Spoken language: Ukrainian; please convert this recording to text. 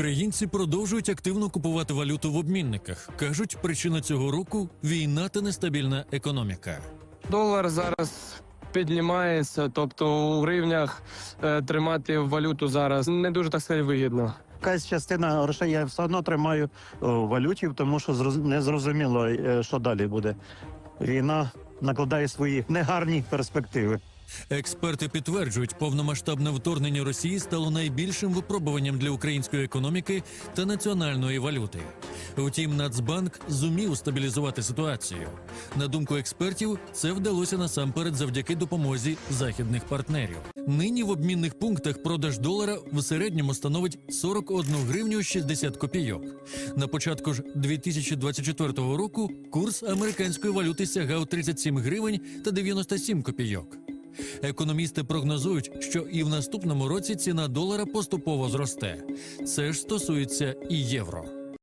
Українці продовжують активно купувати валюту в обмінниках. кажуть, причина цього року війна та нестабільна економіка. Долар зараз піднімається, тобто у гривнях е, тримати валюту зараз не дуже так сказати вигідно. Якась частина грошей я все одно тримаю в валюті, тому що не зрозуміло, е, що далі буде. Війна накладає свої негарні перспективи. Експерти підтверджують, повномасштабне вторгнення Росії стало найбільшим випробуванням для української економіки та національної валюти. Втім, Нацбанк зумів стабілізувати ситуацію. На думку експертів, це вдалося насамперед завдяки допомозі західних партнерів. Нині в обмінних пунктах продаж долара в середньому становить 41 гривню 60 копійок. На початку ж 2024 року курс американської валюти сягав 37 гривень та 97 копійок. Економісти прогнозують, що і в наступному році ціна долара поступово зросте. Це ж стосується і євро.